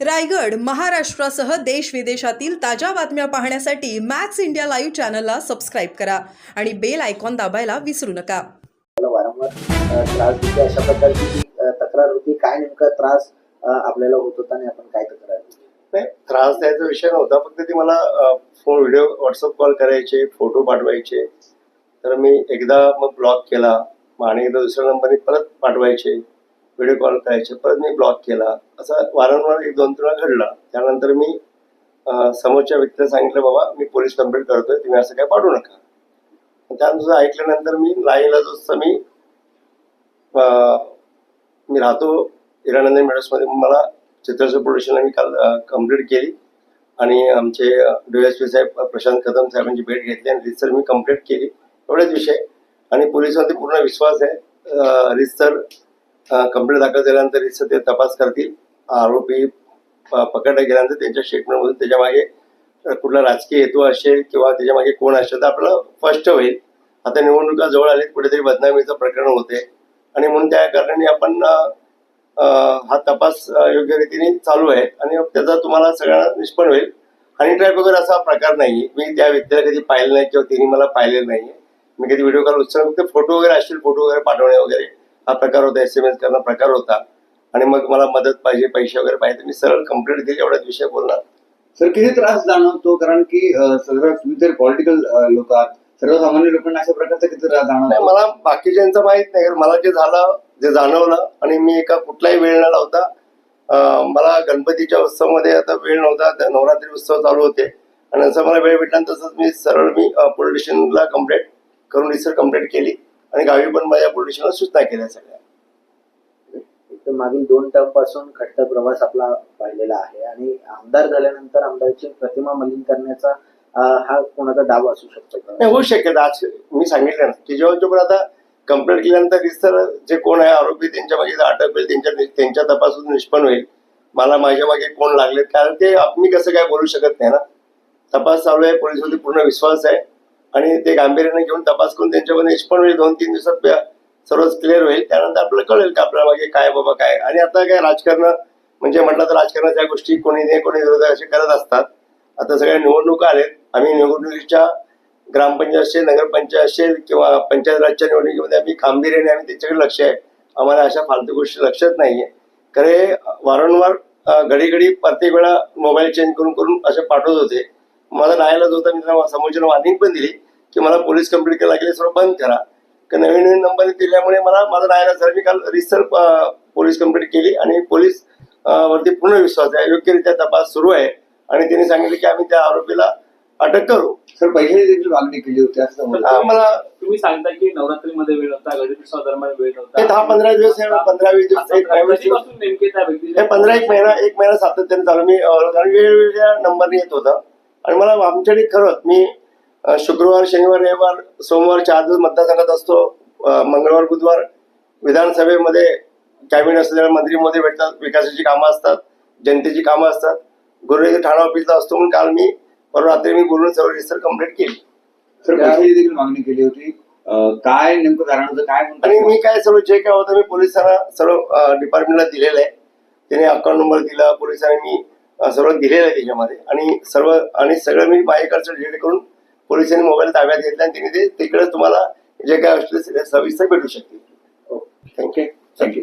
रायगड महाराष्ट्रासह देश विदेशातील ताज्या बातम्या पाहण्यासाठी मॅक्स इंडिया लाईव्ह चॅनलला सबस्क्राईब करा आणि बेल आयकॉन दाबायला विसरू नका. मला वारंवार त्रास देते अशा प्रकारची जी तक्रार होती. काय नेमका त्रास आपल्याला होत होता आणि आपण काय तक्रार? नाही त्रास द्यायचा विषय नव्हता फक्त ती मला फोन व्हिडिओ व्हॉट्सअप कॉल करायचे फोटो पाठवायचे. तर मी एकदा मग ब्लॉक केला मग आणि एकदा दुसऱ्या नंबरने परत पाठवायचे. व्हिडिओ कॉल करायचे परत मी ब्लॉक केला. असं वारंवार एक दोन वेळा घडलं. त्यानंतर मी समोरच्या व्यक्तीला सांगितलं बाबा मी पोलीस कंप्लेंट करतोय तुम्ही असं काय पाठवू नका. त्यानुसार त्यानंतर ऐकल्यानंतर मी लाईनला जसं मी मी राहतो हिरानंदन मेडर्समध्ये मला चित्रसर पोलीस मी काल कंप्लीट केली. आणि आमचे डी एस पी साहेब प्रशांत कदम साहेबांची भेट घेतली आणि रिसर मी कंप्लीट केली. एवढेच विषय. आणि पोलिसांमध्ये पूर्ण विश्वास आहे. रिसर कंप्लेंट दाखल झाल्यानंतर ते तपास करतील. आरोपी पकडला गेल्यानंतर त्यांच्या स्टेटमेंटमधून त्याच्यामागे कुठला राजकीय हेतू असेल किंवा त्याच्यामागे कोण असेल तर आपल्याला स्पष्ट होईल. आता निवडणुका जवळ आलीत कुठेतरी बदनामीचं प्रकरण होते. आणि म्हणून त्या कारणाने आपण हा तपास योग्य रीतीने चालू आहे. आणि त्याचा तुम्हाला सगळ्यांना निष्पन्न होईल. हनी ट्रॅप वगैरे असा प्रकार नाही मी त्या व्यक्तीला कधी पाहिलं नाही किंवा तिने मला पाहिलेलं नाही मी कधी व्हिडिओ कॉल उत्सव फोटो वगैरे असतील फोटो वगैरे पाठवणे वगैरे. हा प्रकार होता एस एम एस करणं प्रकार होता. आणि मग मला मदत पाहिजे पैसे वगैरे पाहिजे मी सरळ कंप्लीट केली एवढाच विषय बोलणार सर किती त्रास जाणवतो? कारण की सर्व तुम्ही तर पॉलिटिकल लोक आहात. सर्वसामान्य लोकांना अशा प्रकारचा किती त्रास जाणवतो? मला बाकीच्यांचं माहीत नाही कारण मला जे झालं जे जाणवलं आणि मी एका कुठलाही वेळ न लावता अं, मला गणपतीच्या उत्सवामध्ये आता वेळ नव्हता त्या नवरात्री उत्सव चालू होते. आणि जसं मला वेळ भेटला तसंच मी सरळ मी पोलीस स्टेशनला कंप्लेंट करून रिसर कंप्लेंट केली. आणि गावी पण माझ्या पोलीस स्टेशनला सूचना केल्या सगळ्या. मागील दोन टर्मपासून खट्टा प्रवास आपला पाहिलेला आहे आणि आमदार झाल्यानंतर आमदारची प्रतिमा मलिन करण्याचा हा कोणाचा डाव असू शकतो? नाही होऊ शकेल. आज मी सांगितलं ना की जेव्हा जेव्हा आता कंप्लेंट केल्यानंतर रिसर जे कोण आहे आरोपी त्यांच्या मागे अटक होईल त्यांच्या त्यांच्या तपासून निष्पन्न होईल. मला माझ्या मागे कोण लागलेत? कारण ते मी कसं काय बोलू शकत नाही ना? तपास चालू आहे पोलिसांवरती पूर्ण विश्वास आहे. आणि ते गांभीर्याने घेऊन तपास करून त्यांच्यामध्ये निष्पन्न होईल. दोन तीन दिवसात सर्वच क्लिअर होईल. त्यानंतर आपल्याला कळेल का आपल्या मागे काय बाबा काय आणि आता काय राजकारण म्हणजे म्हटलं तर राजकारणाच्या गोष्टी कोणी नाही कोणी विरोध असे करत असतात. आता सगळ्या निवडणुका आलेत आम्ही निवडणुकीच्या ग्रामपंचायत असेल नगरपंचायत असेल किंवा पंचायत राजच्या निवडणुकीमध्ये आम्ही गांभीर्याने आम्ही त्याच्याकडे लक्ष आहे. आम्हाला अशा फालतू गोष्टी लक्षात नाहीये. खरे वारंवार घडी घडी प्रत्येक वेळा मोबाईल चेंज करून करून असे पाठवत होते. मला नाहीलाच होता मी त्यांना समोरच्या वॉर्निंग पण दिली की मला पोलीस कंप्लेंट करायला लागले सर्व बंद करा. का नवीन नवीन नंबर दिल्यामुळे मला माझा नाहीला झाला. मी काल रिसर पोलीस कंप्लेंट केली आणि पोलीस वरती पूर्ण विश्वास आहे. योग्यरित्या तपास सुरू आहे. आणि त्यांनी सांगितलं की आम्ही त्या आरोपीला अटक करू. सर पैशाची देखील मागणी केली होती असं. हा, मला तुम्ही सांगता की नवरात्रीमध्ये वेळ होता गणेशोत्सव दरम्यान वेळ होता? हे दहा पंधरा दिवस आहे पंधरा वीस दिवस एक व्यक्तीचे पंधरा एक महिना एक महिना सातत्याने चालू. मी वेगवेगळ्या नंबरने येत होता. आणि मला आमच्याकडे खरंच मी शुक्रवार शनिवार रविवार सोमवार चार दिवस मतदारसंघात असतो. मंगळवार बुधवार विधानसभेमध्ये कॅबिनेट असलेल्या मंत्री मध्ये भेटतात. विकासाची कामं असतात. जनतेची कामं असतात. गुरुवारी ठाणा ऑफिसला असतो म्हणून काल मी परवा रात्री मी बोलून सर्व रिसर कंप्लीट केली. देखील मागणी केली होती? काय नेमकं कारण होतं? काय आणि मी काय सर्व जे काय होतं मी पोलिसांना सर्व डिपार्टमेंटला दिलेलं आहे. त्याने अकाउंट नंबर दिला पोलिसांनी मी सर्व दिलेलं आहे त्याच्यामध्ये. आणि सर्व आणि सगळं मी माझ्याकडचं डिलीट करून पोलिसांनी मोबाईल ताब्यात घेतला आणि त्यांनी ते तिकडे तुम्हाला जे काय असतील सविस्तर भेटू शकतील. Thank you thank you